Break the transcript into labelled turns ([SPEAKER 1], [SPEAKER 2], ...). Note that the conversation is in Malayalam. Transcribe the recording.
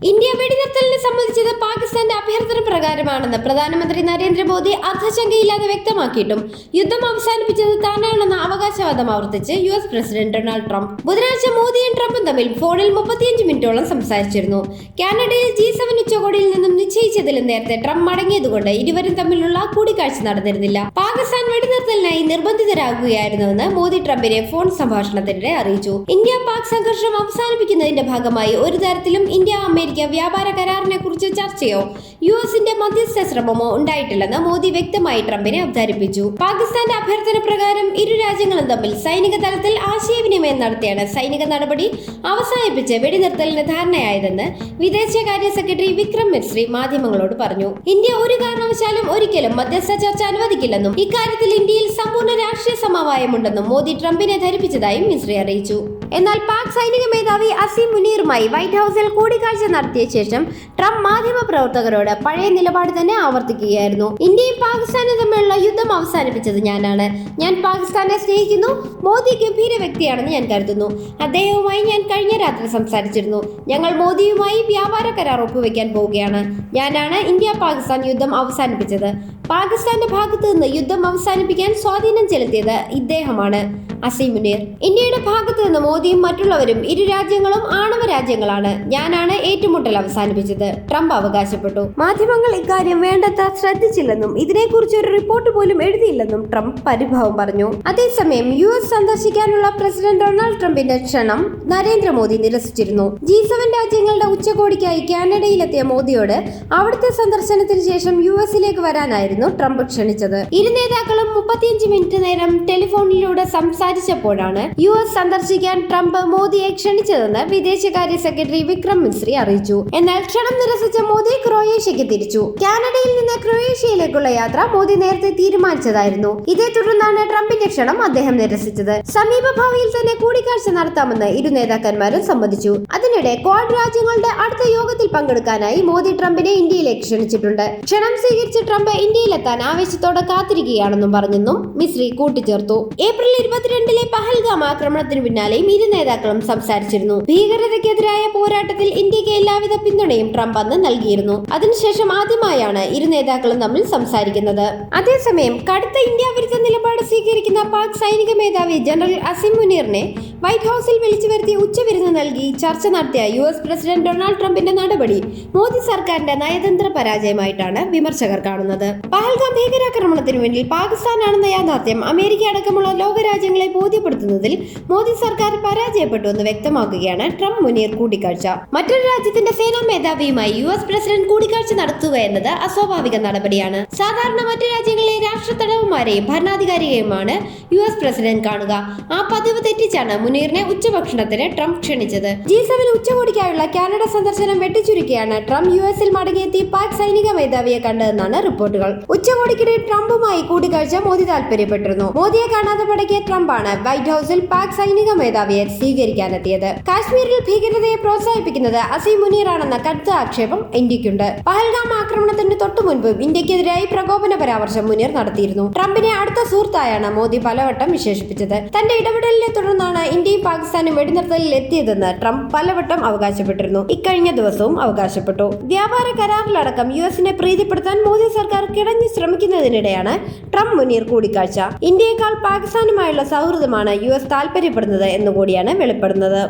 [SPEAKER 1] ഇന്ത്യ വെടിനിർത്തലിനെ സംബന്ധിച്ചത് പാകിസ്ഥാന്റെ പ്രകാരമാണെന്ന് പ്രധാനമന്ത്രി നരേന്ദ്രമോദി അർദ്ധശങ്കയില്ലാതെ വ്യക്തമാക്കിയിട്ടും യുദ്ധം അവസാനിപ്പിച്ചത് താനാണെന്ന അവകാശവാദം ആവർത്തിച്ച് U S president Donald Trump ബുധനാഴ്ച മോദിയും ട്രംപും തമ്മിൽ ഫോണിൽ മുപ്പത്തിയഞ്ച് മിനിറ്റോളം സംസാരിച്ചിരുന്നു. കാനഡയിൽ ജി സെവൻ ഉച്ചകോടിയിൽ നിന്നും നിശ്ചയിച്ചതിലും നേരത്തെ ട്രംപ് മടങ്ങിയതുകൊണ്ട് ഇരുവരും തമ്മിലുള്ള കൂടിക്കാഴ്ച നടന്നിരുന്നില്ല. പാകിസ്ഥാൻ വെടിനിർത്തലിനായി നിർബന്ധിതരാകുകയായിരുന്നുവെന്ന് മോദി ട്രംപിനെ ഫോൺ സംഭാഷണത്തിനിടെ അറിയിച്ചു. ഇന്ത്യ പാക് സംഘർഷം അവസാനിപ്പിക്കുന്നതിന്റെ ഭാഗമായി ഒരു തരത്തിലും ഇന്ത്യ അമേരിക്ക വ്യാപാര കരാറിനെ കുറിച്ച് ചർച്ചയോ യു എസിന്റെ മധ്യസ്ഥ ശ്രമമോ ഉണ്ടായിട്ടില്ലെന്ന് മോദി വ്യക്തമായി ട്രംപിനെ അവതരിപ്പിച്ചു. പാകിസ്ഥാന്റെ അഭ്യർത്ഥന പ്രകാരം ഇരു രാജ്യങ്ങളും തമ്മിൽ സൈനിക തലത്തിൽ ആശയവിനിമയം നടത്തിയാണ് സൈനിക നടപടി അവസാനിപ്പിച്ച് വെടിനിർത്തലിന് ധാരണയായതെന്ന് വിദേശകാര്യ സെക്രട്ടറി വിക്രം മിശ്രി മാധ്യമങ്ങളോട് പറഞ്ഞു. ഇന്ത്യ ഒരു കാരണവശാലും ഒരിക്കലും മധ്യസ്ഥ ചർച്ച അനുവദിക്കില്ലെന്നും ഇക്കാര്യത്തിൽ ഇന്ത്യയിൽ സമ്പൂർണ രാഷ്ട്രീയ സമവായമുണ്ടെന്നും മോദി ട്രംപിനെ ധരിപ്പിച്ചതായും മിശ്രി അറിയിച്ചു. എന്നാൽ പാക് സൈനിക മേധാവി അസീം മുനീറുമായി വൈറ്റ് ഹൌസിൽ കൂടിക്കാഴ്ച നടത്തിയ ശേഷം ട്രംപ് മാധ്യമ പ്രവർത്തകരോട് പഴയ നിലപാട് തന്നെ ആവർത്തിക്കുകയായിരുന്നു. ഇന്ത്യയും പാകിസ്ഥാനും തമ്മിലുള്ള യുദ്ധം അവസാനിപ്പിച്ചത് ഞാനാണ്. ഞാൻ പാകിസ്ഥാനെ സ്നേഹിക്കുന്നു. മോദി ഗംഭീര വ്യക്തിയാണെന്ന് ഞാൻ കരുതുന്നു. അദ്ദേഹവുമായി ഞാൻ കഴിഞ്ഞ രാത്രി സംസാരിച്ചിരുന്നു. ഞങ്ങൾ മോദിയുമായി വ്യാപാര കരാർ ഒപ്പുവെക്കാൻ പോവുകയാണ്. ഞാനാണ് ഇന്ത്യ പാകിസ്ഥാൻ യുദ്ധം അവസാനിപ്പിച്ചത്. പാകിസ്ഥാന്റെ ഭാഗത്തു നിന്ന് യുദ്ധം അവസാനിപ്പിക്കാൻ സ്വാധീനം ചെലുത്തിയത് ഇദ്ദേഹമാണ്. അസീം മുനീർ. ഇന്ത്യയുടെ ഭാഗത്തു നിന്ന് മോദിയും മറ്റുള്ളവരും ഇരു രാജ്യങ്ങളും ആണവ രാജ്യങ്ങളാണ്. ഞാനാണ് ഏറ്റുമുട്ടൽ അവസാനിപ്പിച്ചത്. ട്രംപ് അവകാശപ്പെട്ടു. മാധ്യമങ്ങൾ ഇക്കാര്യം വേണ്ടത്ര ശ്രദ്ധിച്ചില്ലെന്നും ഇതിനെക്കുറിച്ച് ഒരു റിപ്പോർട്ട് പോലും എഴുതിയില്ലെന്നും ട്രംപ് പരിഭവം പറഞ്ഞു. അതേസമയം യു എസ് സന്ദർശിക്കാനുള്ള പ്രസിഡന്റ് ഡൊണാൾഡ് ട്രംപിന്റെ ക്ഷണം നരേന്ദ്രമോദി നിരസിച്ചിരുന്നു. ജി സെവൻ രാജ്യങ്ങളുടെ ഉച്ചകോടിക്കായി കാനഡയിലെത്തിയ മോദിയോട് അവിടുത്തെ സന്ദർശനത്തിന് ശേഷം യു എസിലേക്ക് വരാനായിരുന്നു ട്രംപ് ക്ഷണിച്ചത്. ഇരു നേതാക്കളും മുപ്പത്തിയഞ്ച് മിനിറ്റ് നേരം ടെലിഫോണിലൂടെ സംസാരിച്ചപ്പോഴാണ് യു എസ് സന്ദർശിക്കാൻ ട്രംപ് മോദിയെ ക്ഷണിച്ചതെന്ന് വിദേശകാര്യ സെക്രട്ടറി വിക്രം മിശ്രി അറിയിച്ചു. എന്നാൽ ക്ഷണം നിരസിച്ച മോദി ക്രൊയേഷ്യക്ക് തിരിച്ചു. കാനഡയിൽ നിന്ന് ക്രൊയേഷ്യയിലേക്കുള്ള യാത്ര മോദി നേരത്തെ തീരുമാനിച്ചതായിരുന്നു. ഇതേ തുടർന്നാണ് ട്രംപിന്റെ ക്ഷണം അദ്ദേഹം നിരസിച്ചത്. സമീപ ഭാവിയിൽ തന്നെ കൂടിക്കാഴ്ച നടത്താമെന്ന് ഇരു നേതാക്കന്മാരും സമ്മതിച്ചു. അതിനിടെ രാജ്യങ്ങളുടെ അടുത്ത യോഗത്തിൽ പങ്കെടുക്കാനായി മോദി ട്രംപിനെ ഇന്ത്യയിലേക്ക് ക്ഷണിച്ചിട്ടുണ്ട്. ക്ഷണം സ്വീകരിച്ച ട്രംപ് ഇന്ത്യയിലെത്താൻ ആവേശത്തോടെ കാത്തിരിക്കുകയാണെന്നും പറഞ്ഞെന്നും മിശ്രി കൂട്ടിച്ചേർത്തു. ഏപ്രിൽ ഇരുപത്തിരണ്ടിലെ പഹൽഗാം ആക്രമണത്തിന് പിന്നാലെയും ഇരു നേതാക്കളും സംസാരിച്ചിരുന്നു. ഭീകരതയ്ക്കെതിരായ പോരാട്ടത്തിൽ ഇന്ത്യയ്ക്ക് എല്ലാവിധ പിന്തുണയും ട്രംപ് അന്ന് നൽകിയിരുന്നു. അതിനുശേഷം ആദ്യമായാണ് ഇരു നേതാക്കളും തമ്മിൽ സംസാരിക്കുന്നത്. അതേസമയം കടുത്ത ഇന്ത്യ വിരുദ്ധ നിലപാട് സ്വീകരിക്കുന്ന പാക് സൈനിക മേധാവി ജനറൽ അസിം മുനീറിനെ വൈറ്റ് ഹൌസിൽ വിളിച്ചു വരുത്തി ഉച്ചവിരുന്ന് നൽകി ചർച്ച നടത്തിയ യു എസ് പ്രസിഡന്റ് ഡൊണാൾഡ് ട്രംപിന്റെ നടപടി മോദി സർക്കാരിന്റെ നയതന്ത്ര പരാജയമായിട്ടാണ് വിമർശകർ കാണുന്നത്. പഹൽഗാം ഭീകരാക്രമണത്തിന് വേണ്ടി പാകിസ്ഥാനാണെന്ന യാഥാർത്ഥ്യം അമേരിക്ക അടക്കമുള്ള ലോകരാജ്യങ്ങളെ ബോധ്യപ്പെടുത്തുന്നതിൽ മോദി സർക്കാർ പരാജയപ്പെട്ടു എന്ന് വ്യക്തമാക്കുകയാണ് ട്രംപ് മുനീർ കൂടിക്കാഴ്ച. മറ്റൊരു രാജ്യത്തിന്റെ സേനാ മേധാവിയുമായി യു എസ് പ്രസിഡന്റ് കൂടിക്കാഴ്ച നടത്തുക എന്നത് അസ്വാഭാവിക നടപടിയാണ്. സാധാരണ മറ്റു രാജ്യങ്ങളിലെ രാഷ്ട്ര തലവന്മാരെയും ഭരണാധികാരിയെയുമാണ് യു എസ് പ്രസിഡന്റ് കാണുക. ആ പതിവ് തെറ്റിച്ചാണ് മുനീറിനെ ഉച്ചഭക്ഷണത്തിന് ട്രംപ് ക്ഷണിച്ചത്. ജി സെവൻ ഉച്ചകോടിക്കായുള്ള കാനഡ സന്ദർശനം വെട്ടിച്ചുരുക്കിയാണ്. ട്രംപ് യു എസിൽ മടങ്ങിയെത്തി പാക് സൈനിക മേധാവിയെ കണ്ടതെന്നാണ് റിപ്പോർട്ടുകൾ. ഉച്ചകോടിക്കിടെ ട്രംപുമായി കൂടിക്കാഴ്ച മോദി താല്പര്യപ്പെട്ടിരുന്നു മോദിയെ കാണാതെ മടങ്ങിയ ട്രംപാണ് വൈറ്റ് ഹൌസിൽ പാക് സൈനിക മേധാവിയെ സ്വീകരിക്കാനെത്തിയത്. കാശ്മീരിൽ ഭീകരതയെ പ്രോത്സാഹിപ്പിക്കുന്നത് അസീം മുനീറാണെന്ന കടുത്ത ആക്ഷേപം ഇന്ത്യക്കുണ്ട്. പഹൽഗാം ആക്രമണത്തിന് തൊട്ടു മുൻപും ഇന്ത്യക്കെതിരായി പ്രകോപന പരാമർശം മുനീർ നടത്തിയിരുന്നു. ട്രംപിനെ അടുത്ത സുഹൃത്തായാണ് മോദി പലവട്ടം വിശേഷിപ്പിച്ചത്. തന്റെ ഇടപെടലിനെ തുടർന്നാണ് ഇന്ത്യയും പാകിസ്ഥാനും വെടിനിർത്തലിൽ എത്തിയതെന്ന് ട്രംപ് പലവട്ടം അവകാശപ്പെട്ടിരുന്നു. ഇക്കഴിഞ്ഞ ദിവസവും അവകാശപ്പെട്ടു. വ്യാപാര കരാറിലടക്കം യു എസിനെ പ്രീതിപ്പെടുത്താൻ മോദി സർക്കാർ കിടഞ്ഞു ശ്രമിക്കുന്നതിനിടെയാണ് ട്രംപ് മുനീർ കൂടിക്കാഴ്ച. ഇന്ത്യയെക്കാൾ പാകിസ്ഥാനുമായുള്ള സൗഹൃദമാണ് യു എസ് താല്പര്യപ്പെടുന്നത് എന്നുകൂടിയാണ് വെളിപ്പെടുന്നത്.